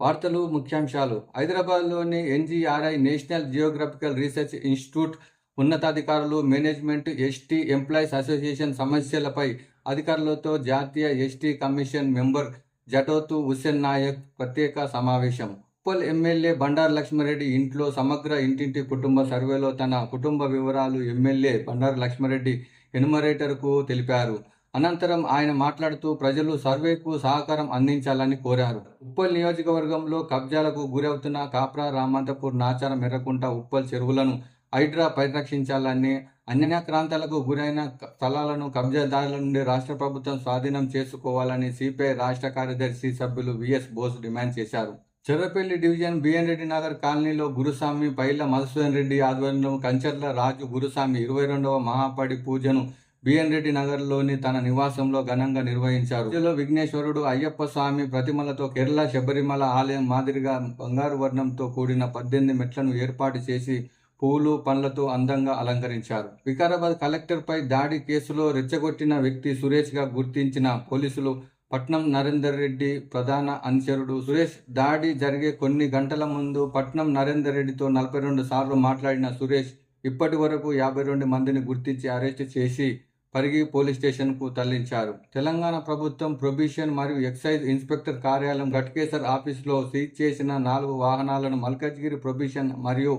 వార్తలు ముఖ్యాంశాలు. హైదరాబాద్లోని NGRI national geographical research institute ఉన్నతాధికారులు మేనేజ్మెంట్ ఎస్టీ ఎంప్లాయీస్ అసోసియేషన్ సమస్యలపై అధికారులతో జాతీయ ST commission member Jatothu Hussain Naik ప్రత్యేక సమావేశం. ఉప్పల్ ఎమ్మెల్యే బండారు లక్ష్మారెడ్డి ఇంట్లో సమగ్ర ఇంటింటి కుటుంబ సర్వేలో తన కుటుంబ వివరాలు ఎమ్మెల్యే బండారు లక్ష్మారెడ్డి ఎనుమరేటర్కు తెలిపారు. అనంతరం ఆయన మాట్లాడుతూ ప్రజలు సర్వేకు సహకారం అందించాలని కోరారు. ఉప్పల్ నియోజకవర్గంలో కబ్జాలకు గురవుతున్న కాప్రా రామంతపూర్ నాచార మెర్రకుంట ఉప్పల్ చెరువులను హైడ్రా పరిరక్షించాలని అన్యాక్రాంతాలకు గురైన స్థలాలను కబ్జాదారుల నుండి రాష్ట్ర ప్రభుత్వం స్వాధీనం చేసుకోవాలని సిపిఐ రాష్ట్ర కార్యదర్శి సభ్యులు విఎస్ బోస్ డిమాండ్ చేశారు. చెర్రపల్లి డివిజన్ బిఎన్ రెడ్డి నగర్ కాలనీలో గురుస్వామి పైల మధుసూదన్ రెడ్డి ఆధ్వర్యంలో కంచర్ల రాజు గురుస్వామి ఇరవై రెండవ మహాపడి పూజను బిఎన్ రెడ్డి నగర్లోని తన నివాసంలో ఘనంగా నిర్వహించారు. ఇందులో విఘ్నేశ్వరుడు అయ్యప్ప స్వామి ప్రతిమలతో కేరళ శబరిమల ఆలయం మాదిరిగా బంగారు వర్ణంతో కూడిన పద్దెనిమిది మెట్లను ఏర్పాటు చేసి పూలు పండ్లతో అందంగా అలంకరించారు. వికారాబాద్ కలెక్టర్పై దాడి కేసులో రెచ్చగొట్టిన వ్యక్తి సురేష్గా గుర్తించిన పోలీసులు పట్నం నరేందర్ రెడ్డి ప్రధాన అనుచరుడు సురేష్. దాడి జరిగే కొన్ని గంటల ముందు పట్నం నరేందర్ రెడ్డితో నలభై రెండు సార్లు మాట్లాడిన సురేష్ ఇప్పటి వరకు యాభై రెండు మందిని గుర్తించి అరెస్ట్ చేసి పరిగి పోలీస్ స్టేషన్కు తరలించారు. తెలంగాణ ప్రభుత్వం ప్రొబిషన్ మరియు ఎక్సైజ్ ఇన్స్పెక్టర్ కార్యాలయం గట్కేసర్ ఆఫీసులో సీజ్ చేసిన నాలుగు వాహనాలను మల్కజ్గిరి ప్రొబిషన్ మరియు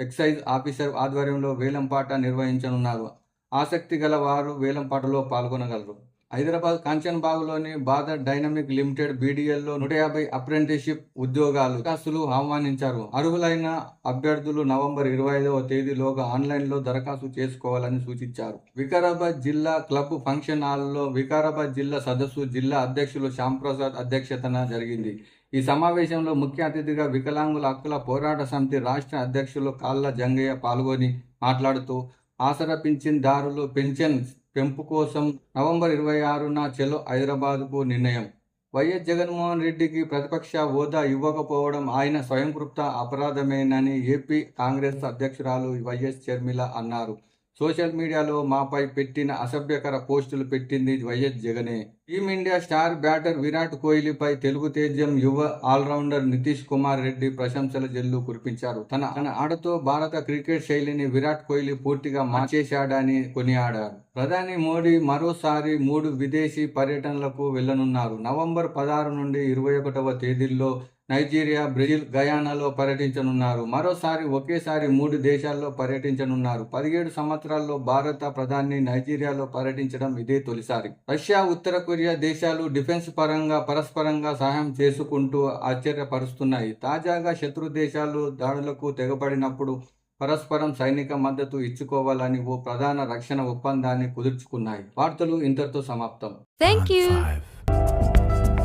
ఎక్సైజ్ ఆఫీసర్ ఆధ్వర్యంలో వేలంపాట నిర్వహించనున్నారు. ఆసక్తి గల వారు వేలంపాటలో పాల్గొనగలరు. హైదరాబాద్ కాంచన్బాగులోని బాదర్ డైనమిక్ లిమిటెడ్ బీడీఎల్లో నూట యాభై అప్రెంటిస్షిప్ ఉద్యోగాలు దరఖాస్తులు ఆహ్వానించారు. అర్హులైన అభ్యర్థులు నవంబర్ ఇరవై ఐదవ తేదీలోగా ఆన్లైన్లో దరఖాస్తు చేసుకోవాలని సూచించారు. వికారాబాద్ జిల్లా క్లబ్ ఫంక్షన్ హాల్లో వికారాబాద్ జిల్లా సదస్సు జిల్లా అధ్యక్షులు శ్యాంప్రసాద్ అధ్యక్షతన జరిగింది. ఈ సమావేశంలో ముఖ్య అతిథిగా వికలాంగుల హక్కుల పోరాట సమితి రాష్ట్ర అధ్యక్షులు కాళ్ళ జంగయ్య పాల్గొని మాట్లాడుతూ ఆసరా పింఛన్దారులు పెన్షన్ పెంపు కోసం నవంబర్ ఇరవై ఆరున చెలో హైదరాబాద్కు నిర్ణయం. వైఎస్ జగన్మోహన్ రెడ్డికి ప్రతిపక్ష హోదా ఇవ్వకపోవడం ఆయన స్వయంకృప్త అపరాధమేనని ఏపీ కాంగ్రెస్ అధ్యక్షురాలు వైఎస్ చర్మిల అన్నారు. సోషల్ మీడియాలో మాపై పెట్టిన అసభ్యకర పోస్టులు పెట్టింది వైఎస్ జగనే. Team India star batter Virat కోహ్లీపై Telugu తేజం యువ ఆల్రౌండర్ నితీష్ కుమార్ రెడ్డి ప్రశంసల జల్లు కురిపించారు. తన తన ఆటతో భారత క్రికెట్ శైలిని విరాట్ కోహ్లీ పూర్తిగా మార్చేశాడని కొనియాడారు. ప్రధాని మోడీ మరోసారి మూడు విదేశీ పర్యటనలకు వెళ్ళనున్నారు నవంబర్ పదహారు నుండి ఇరవై ఒకటవ తేదీల్లో నైజీరియా బ్రెజిల్ గయానాలో పర్యటించనున్నారు. మరోసారి ఒకేసారి మూడు దేశాల్లో పర్యటించనున్నారు. పదిహేడు సంవత్సరాల్లో భారత ప్రధాని నైజీరియాలో పర్యటించడం ఇదే తొలిసారి. రష్యా ఉత్తర కొరియా దేశాలు డిఫెన్స్ పరంగా పరస్పరంగా సహాయం చేసుకుంటూ ఆశ్చర్యపరుస్తున్నాయి. తాజాగా శత్రు దేశాలు దాడులకు తెగబడినప్పుడు పరస్పరం సైనిక మద్దతు ఇచ్చుకోవాలని ఓ ప్రధాన రక్షణ ఒప్పందాన్ని కుదుర్చుకున్నాయి. వార్తలు ఇంతటితో సమాప్తం. You. Five.